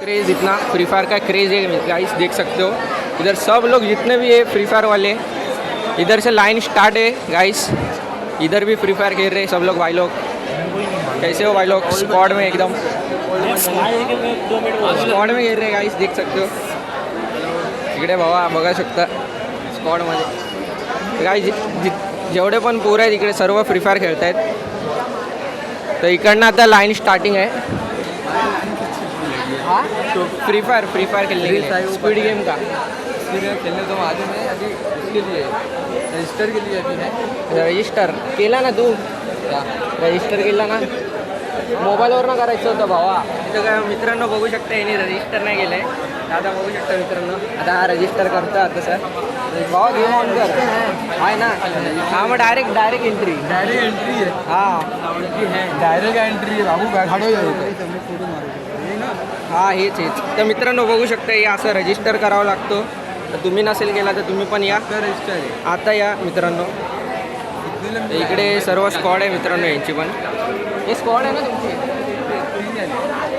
Craze इतना free fire का craze है गाइस देख सकते हो। इधर सब लोग जितने भी है फ्री फायर वाले, इधर से लाइन स्टार्ट है गाइस इधर भी फ्री फायर खेल रहे हैं सब लोग, भाई लोग। कैसे हो भाई लोग? स्क्वाड में एकदम। स्क्वाड में खेल रहे गाइस देख सकते हो। इकडे भावा बघा शकता। स्क्वॉडमध्ये गाय जेवढे पण पोरं आहेत इकडे, सर्व फ्री फायर खेळत आहेत तर इकडनं आता लाईन स्टार्टिंग आहे. फ्री फायर फ्री फायर खेलने स्पीड गेम का। स्पीड गेम खेलने तो मालूम है। अभी इसके लिए रजिस्टर के लिए अभी है। रजिस्टर केला ना तू? रजिस्टर केला ना। मोबाईलवरनं करायचं होतं भावा। इथं काय मित्रांनो बघू शकता यांनी रजिस्टर नाही केलं। आहे दादा बघू शकता मित्रांनो। आता हा रजिस्टर करतो आता सर भावा गेम ऑन कर. आहे ना. हा मग direct direct entry direct entry है. हा डायरेक्ट एंट्री है बाबू खड़ो जाओ हा हेच हेच. तर मित्रांनो बघू शकता हे असं रजिस्टर करावं लागतो. तर तुम्ही नसेल केला तर तुम्ही पण या. रजिस्टर आता या मित्रांनो. तर इकडे सर्व स्क्वॉड आहे मित्रांनो यांची पण. हे स्क्वॉड आहे ना तुमची?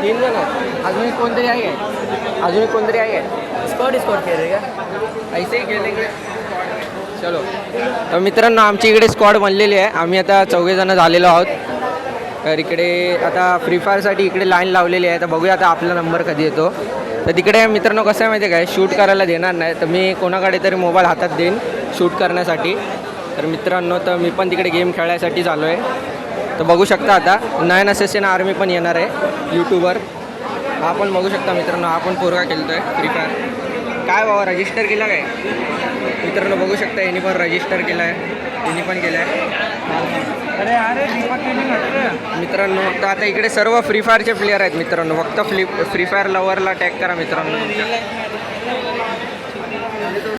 तीन जण आहेत. अजून एक कोणतरी आहे? अजून एक कोणतरी आहे? स्क्वॉड खेळ रे का? ऐसे खेळेंगे चलो. तर मित्रांनो आमची इकडे स्क्वॉड बनलेली आहे. आम्ही आता चौघे जण झालेलो आहोत. तर इकडे आता फ्री फायरसाठी इकडे लाईन लावलेली आहे. तर बघूया आता आपला नंबर कधी येतो. तर तिकडे मित्रांनो कसं आहे माहिती आहे काय? शूट करायला देणार नाही. तर मी कोणाकडे तरी मोबाईल हातात देईन शूट करण्यासाठी. तर मित्रांनो तर मी पण तिकडे गेम खेळायसाठी चालू आहे तर बघू शकता आता नायन असेसिन आर्मी पण येणार आहे यूट्यूबर हा पण बघू शकता मित्रांनो हा पण पोरगा खेळतो आहे फ्री फायर काय बाबा रजिस्टर केला काय? मित्रांनो बघू शकता यांनी पण रजिस्टर केलं आहे यांनी पण केलं आहे मित्रांनो तर आता इकडे सर्व फ्री फायरचे प्लेयर आहेत मित्रांनो. फक्त फ्ली फ्री फायर लवरला टॅग करा मित्रांनो.